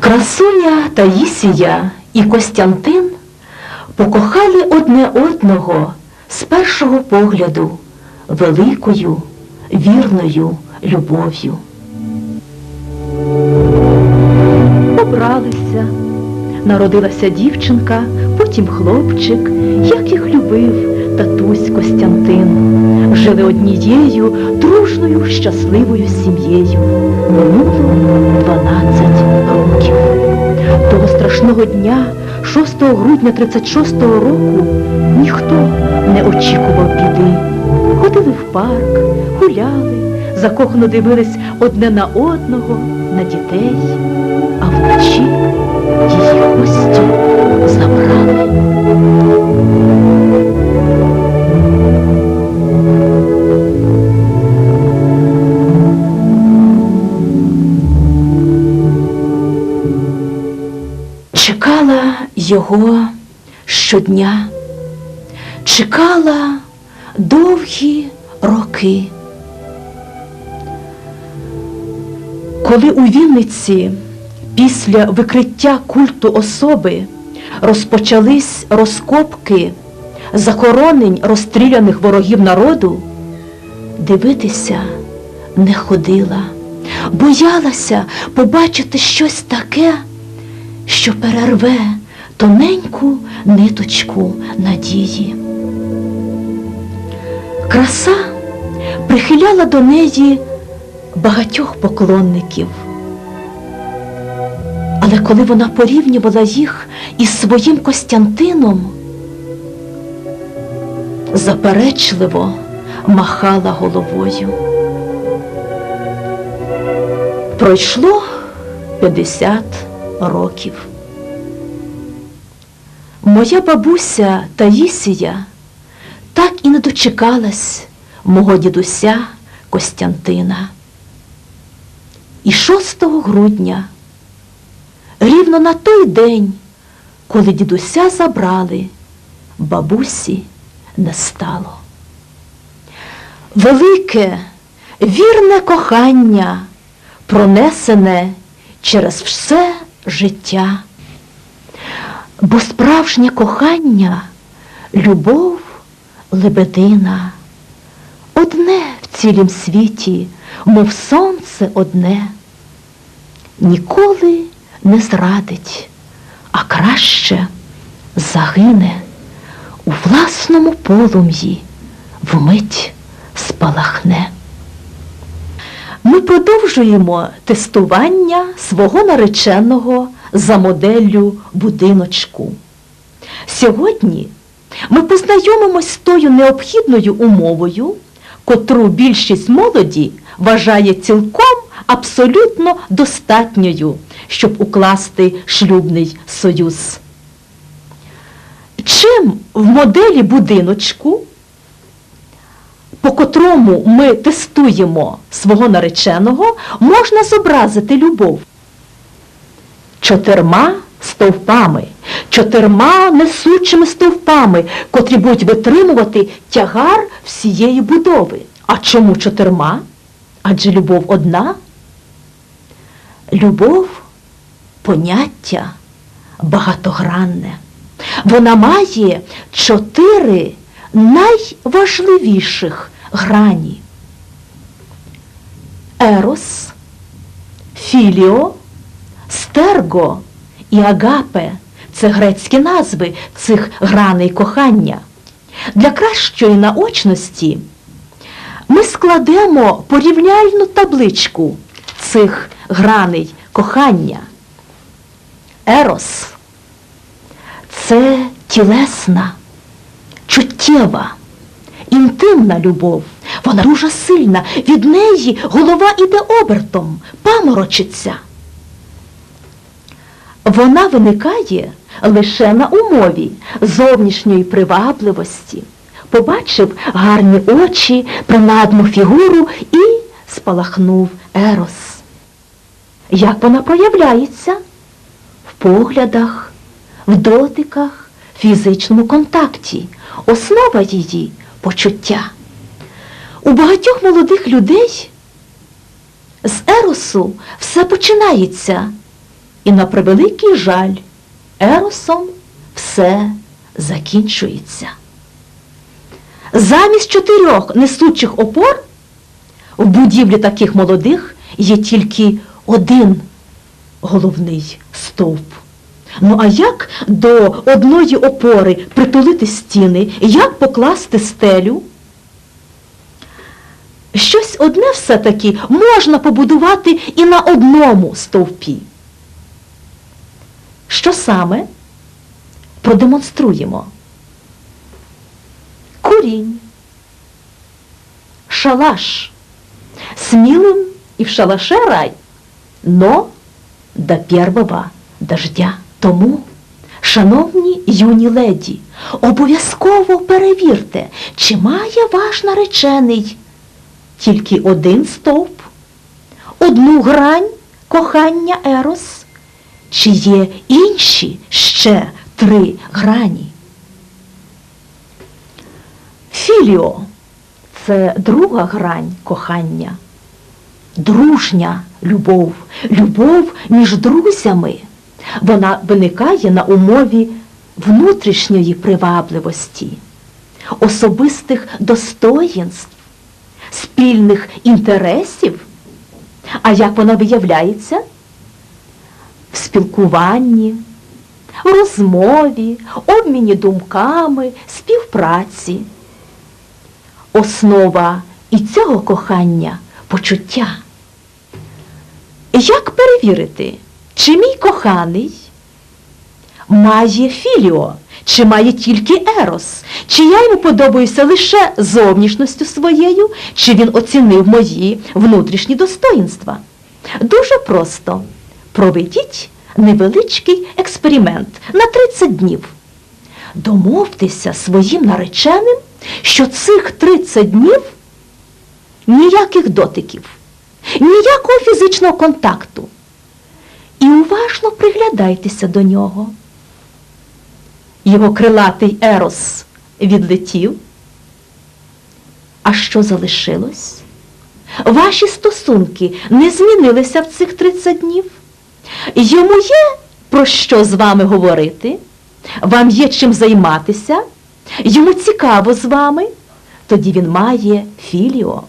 Красуня Таїсія і Костянтин покохали одне одного з першого погляду великою, вірною любов'ю. Побралися, народилася дівчинка, потім хлопчик, як їх любив татусь Костянтин. Жили однією дружною, щасливою сім'єю. Минуло 12 років. Того страшного дня, 6 грудня 36-го року, ніхто не очікував біди. Ходили в парк, гуляли, закохано дивились одне на одного, на дітей, а вночі її гості забрали. Чекала його щодня, чекала довгі роки. Коли у Вінниці після викриття культу особи розпочались розкопки захоронень розстріляних ворогів народу, дивитися не ходила, боялася побачити щось таке, що перерве тоненьку ниточку надії. Краса прихиляла до неї багатьох поклонників. Але коли вона порівнювала їх із своїм Костянтином, заперечливо махала головою. Пройшло 50 років. Моя бабуся Таїсія так і не дочекалась мого дідуся Костянтина. І 6 грудня, рівно на той день, коли дідуся забрали, бабусі не стало. Велике, вірне кохання, пронесене через все життя. Бо справжнє кохання, любов лебедина, одне в цілім світі, мов сонце одне, ніколи не зрадить, а краще загине у власному полум'ї, вмить спалахне. Ми продовжуємо тестування свого нареченого за моделлю будиночку. Сьогодні ми познайомимось з тою необхідною умовою, котру більшість молоді вважає цілком абсолютно достатньою, щоб укласти шлюбний союз. Чим в моделі будиночку по котрому ми тестуємо свого нареченого, можна зобразити любов чотирма стовпами, чотирма несучими стовпами, котрі будуть витримувати тягар всієї будови. А чому чотирма? Адже любов одна. Любов поняття багатогранне. Вона має чотири найважливіших грані. Ерос, Філіо, Стерго і Агапе це грецькі назви цих граней кохання. Для кращої наочності ми складемо порівняльну табличку цих граней кохання. Ерос це тілесна, чуттєва, інтимна любов. Вона дуже сильна, від неї голова іде обертом, паморочиться. Вона виникає лише на умові зовнішньої привабливості. Побачив гарні очі, принадну фігуру і спалахнув ерос. Як вона проявляється? В поглядах, в дотиках, фізичному контакті. Основа її почуття. У багатьох молодих людей з Еросу все починається, і на превеликий жаль, Еросом все закінчується. Замість чотирьох несучих опор в будівлі таких молодих є тільки один головний стовп. Ну а як до одної опори притулити стіни, як покласти стелю? Щось одне все-таки можна побудувати і на одному стовпі. Що саме? Продемонструємо. Курінь, шалаш, смілым и в шалаше рай, но до первого дождя. Тому, шановні юні леді, обов'язково перевірте, чи має ваш наречений тільки один стовп, одну грань кохання Ерос, чи є інші ще три грані. Філіо це друга грань кохання, дружня любов, любов між друзями. Вона виникає на умові внутрішньої привабливості, особистих достоїнств, спільних інтересів. А як вона виявляється? В спілкуванні, розмові, обміні думками, співпраці. Основа і цього кохання почуття. Як перевірити, чи мій коханий має філіо, чи має тільки ерос, чи я йому подобаюся лише зовнішністю своєю, чи він оцінив мої внутрішні достоїнства? Дуже просто проведіть невеличкий експеримент на 30 днів. Домовтеся своїм нареченим, що цих 30 днів ніяких дотиків, ніякого фізичного контакту. І уважно приглядайтеся до нього. Його крилатий ерос відлетів. А що залишилось? Ваші стосунки не змінилися в цих 30 днів. Йому є про що з вами говорити, вам є чим займатися, йому цікаво з вами, тоді він має філіо.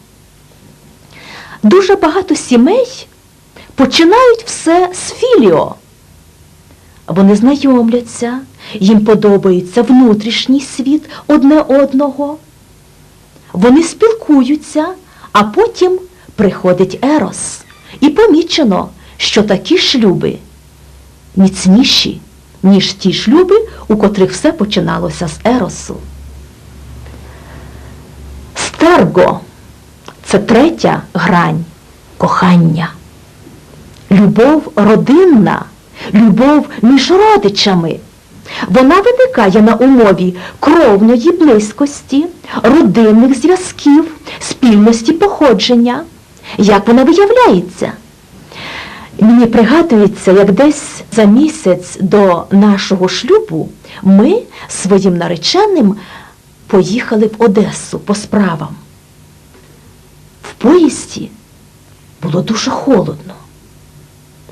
Дуже багато сімей починають все з філіо. Вони знайомляться, їм подобається внутрішній світ одне одного. Вони спілкуються, а потім приходить Ерос. І помічено, що такі шлюби міцніші, ніж ті шлюби, у котрих все починалося з Еросу. Стерго це третя грань кохання. Любов родинна, любов між родичами. Вона виникає на умові кровної близькості, родинних зв'язків, спільності походження. Як вона виявляється? Мені пригадується, як десь за місяць до нашого шлюбу ми своїм нареченим поїхали в Одесу по справам. В поїзді було дуже холодно.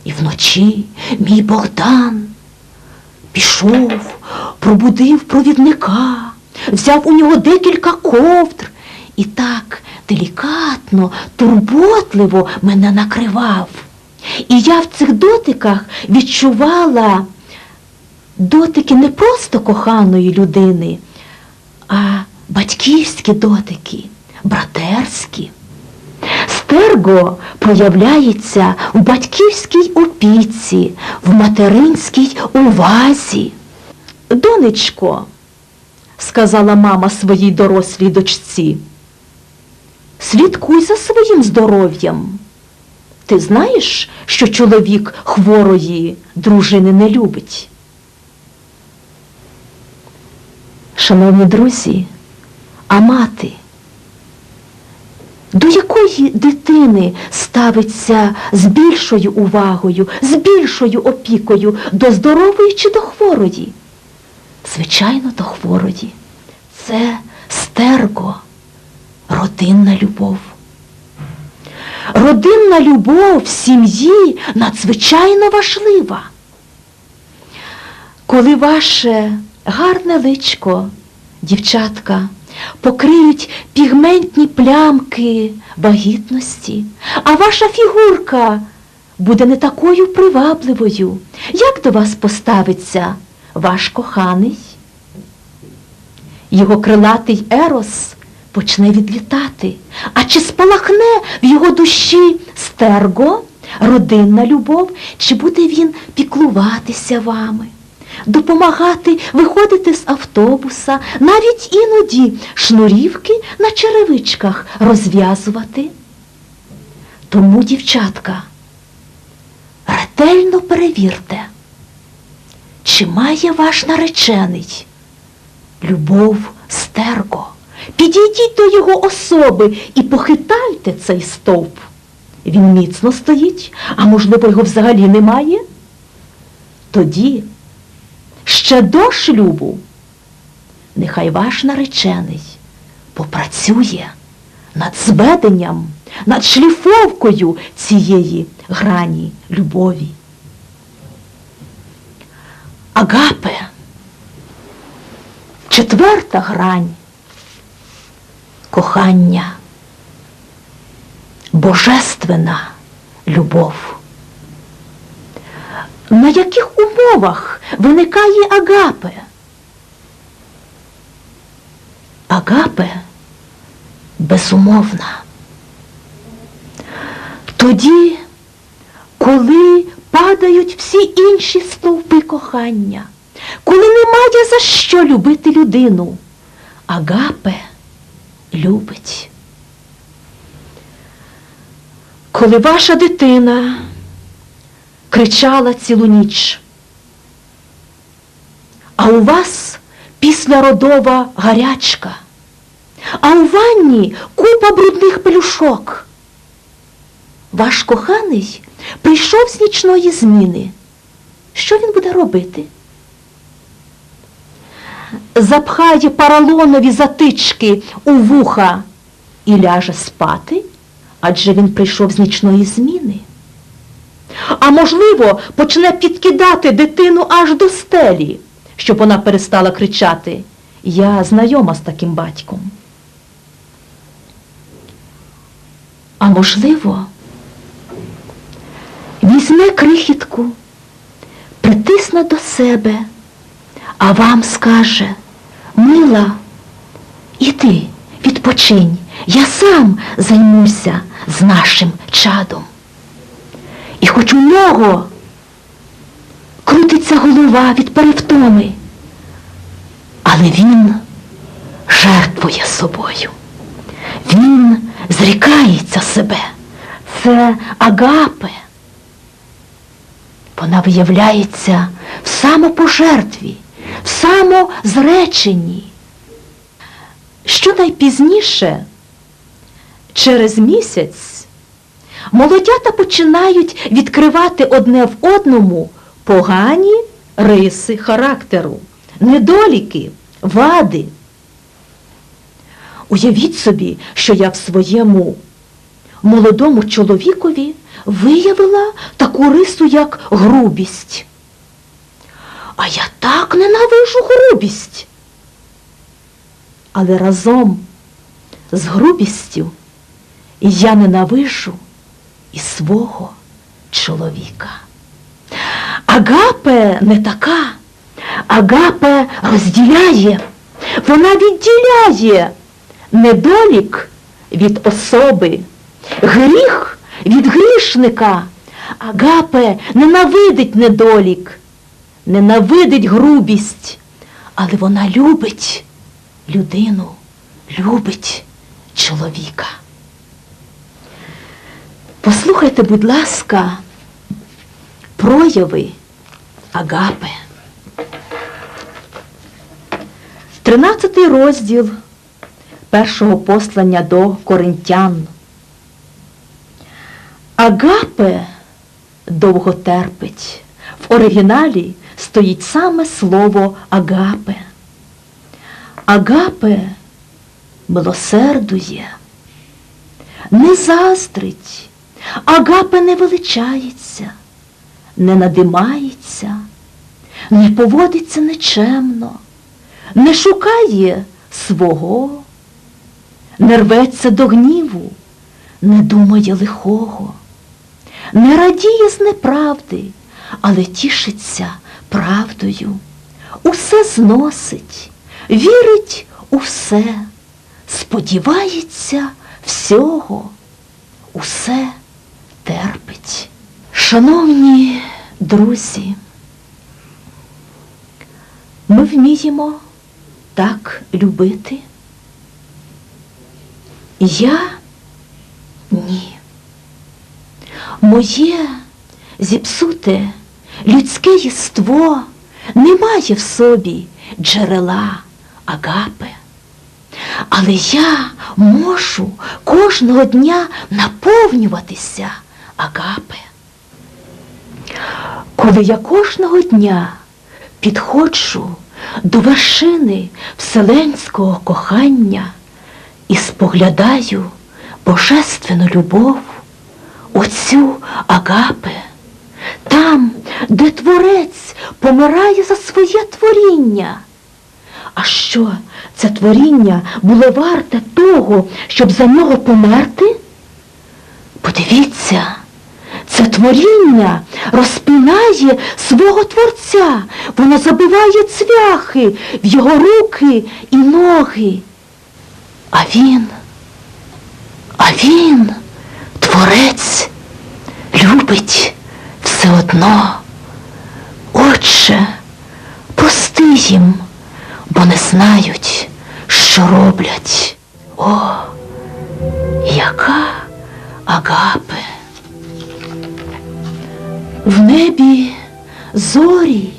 І вночі мій Богдан пішов, пробудив провідника, взяв у нього декілька ковдр і так делікатно, турботливо мене накривав. І я в цих дотиках відчувала дотики не просто коханої людини, а батьківські дотики, братерські. Стерго проявляється в батьківській опіці, в материнській увазі. Донечко, сказала мама своїй дорослій дочці, слідкуй за своїм здоров'ям. Ти знаєш, що чоловік хворої дружини не любить? Шановні друзі, а мати? До якої дитини ставиться з більшою увагою, з більшою опікою, до здорової чи до хворої? Звичайно, до хворої. Це стерго, родинна любов. Родинна любов в сім'ї надзвичайно важлива. Коли ваше гарне личко, дівчатка, покриють пігментні плямки вагітності, а ваша фігурка буде не такою привабливою, як до вас поставиться ваш коханий? Його крилатий ерос почне відлітати. А чи спалахне в його душі стерго, родинна любов, чи буде він піклуватися вами, допомагати виходити з автобуса, навіть іноді шнурівки на черевичках розв'язувати? Тому, дівчатка, ретельно перевірте, чи має ваш наречений любов стерго. Підійдіть до його особи і похитайте цей стовп. Він міцно стоїть, а можливо, його взагалі немає. Тоді, ще до шлюбу, нехай ваш наречений попрацює над зведенням, над шліфовкою цієї грані любові. Агапе. Четверта грань кохання, божественна любов. На яких умовах виникає агапе? Агапе безумовна. Тоді, коли падають всі інші стовпи кохання, коли немає за що любити людину, агапе любить. Коли ваша дитина кричала цілу ніч, а у вас післяродова гарячка, а у ванні купа брудних пелюшок. Ваш коханий прийшов з нічної зміни. Що він буде робити? Запхає паралонові затички у вуха і ляже спати, адже він прийшов з нічної зміни. А можливо, почне підкидати дитину аж до стелі, щоб вона перестала кричати. Я знайома з таким батьком. А можливо, візьме крихітку, притисне до себе, а вам скаже, мила, іди, відпочинь, я сам займуся з нашим чадом. І хоч у нього крутиться голова від перевтоми, але він жертвує собою. Він зрікається себе. Це агапе. Вона виявляється в самопожертві, в самозреченні. Що найпізніше, через місяць, молодята починають відкривати одне в одному погані риси характеру, недоліки, вади. Уявіть собі, що я в своєму молодому чоловікові виявила таку рису, як грубість. А я так ненавижу грубість. Але разом з грубістю я ненавижу і свого чоловіка. Агапе не така. Агапе розділяє, вона відділяє недолік від особи, гріх від грішника. Агапе ненавидить недолік, ненавидить грубість, але вона любить людину, любить чоловіка. Послухайте, будь ласка, прояви Агапе. Тринадцятий розділ першого послання до коринтян. Агапе довго терпить. В оригіналі стоїть саме слово агапе. Агапе милосердує, не заздрить, агапе не величається, не надимається, не поводиться нечемно, не шукає свого, не рветься до гніву, не думає лихого, не радіє з неправди, але тішиться правдою, усе зносить, вірить у все, сподівається всього, усе терпить. Шановні друзі, ми вміємо так любити. Я ні. Моє зіпсуте людське єство не має в собі джерела агапи. Але я можу кожного дня наповнюватися агапи. Коли я кожного дня підходжу до вершини вселенського кохання і споглядаю божественну любов, оцю агапи, там, де творець помирає за своє творіння. А що це творіння було варте того, щоб за нього померти? Подивіться, це творіння розпинає свого Творця, воно забиває цвяхи в його руки і ноги. А він, а він, творець, любить все одно. Отче, прости їм, бо не знають, що роблять. О, яка агапе! В небі зорі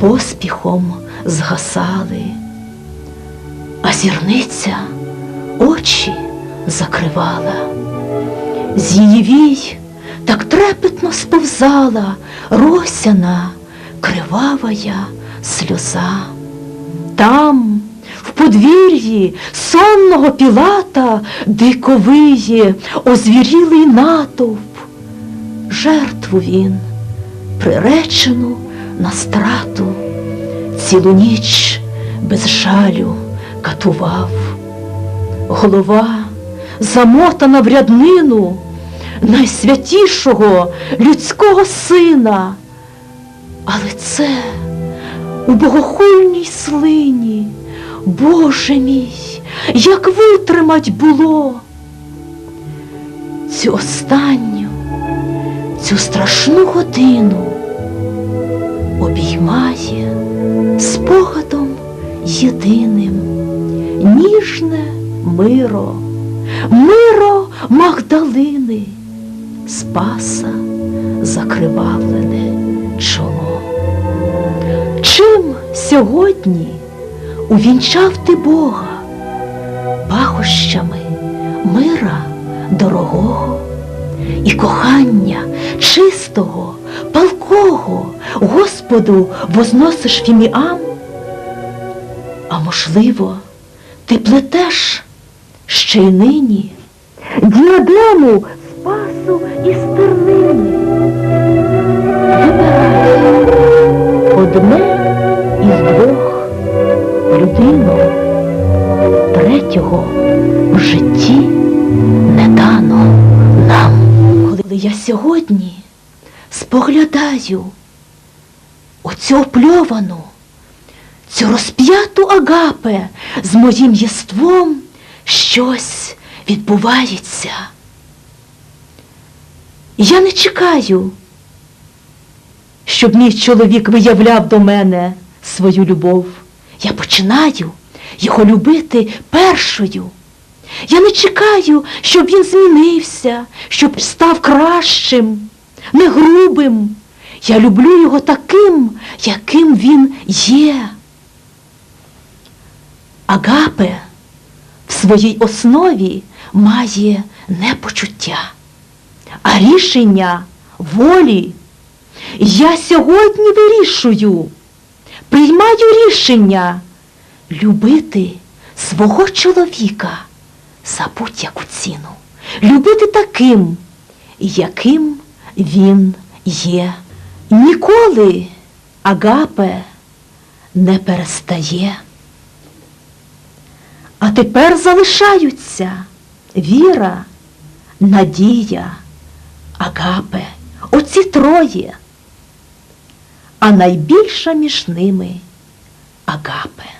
поспіхом згасали, а зірниця очі закривала. З її вій так трепетно сповзала росяна, кривавая сльоза. Там, в подвір'ї сонного пілата, дико виє, озвірілий натовп. Жертву він, приречену на страту, цілу ніч без жалю катував. Голова замотана в ряднину найсвятішого людського сина. Але це у богохульній слині, Боже мій, як витримать було цю останню, цю страшну годину обіймає спогадом єдиним ніжне миро, миро Магдалини, Спаса закривавлене чоло. Чим сьогодні увінчав ти Бога пахощами мира дорогого і кохання чистого, палкого Господу возносиш фіміам? А можливо, ти плетеш ще й нині діадему спасу і стернині. Вибирай одне із двох людину, третього я сьогодні споглядаю оцю опльовану, цю розп'яту агапе з моїм єством щось відбувається. Я не чекаю, щоб мій чоловік виявляв до мене свою любов. Я починаю його любити першою. Я не чекаю, щоб він змінився, щоб став кращим, не грубим. Я люблю його таким, яким він є. Агапе в своїй основі має не почуття, а рішення волі. Я сьогодні вирішую, приймаю рішення любити свого чоловіка за будь-яку ціну. любити таким, яким він є. Ніколи агапе не перестає. А тепер залишаються віра, надія, агапе, оці троє, а найбільша між ними агапе.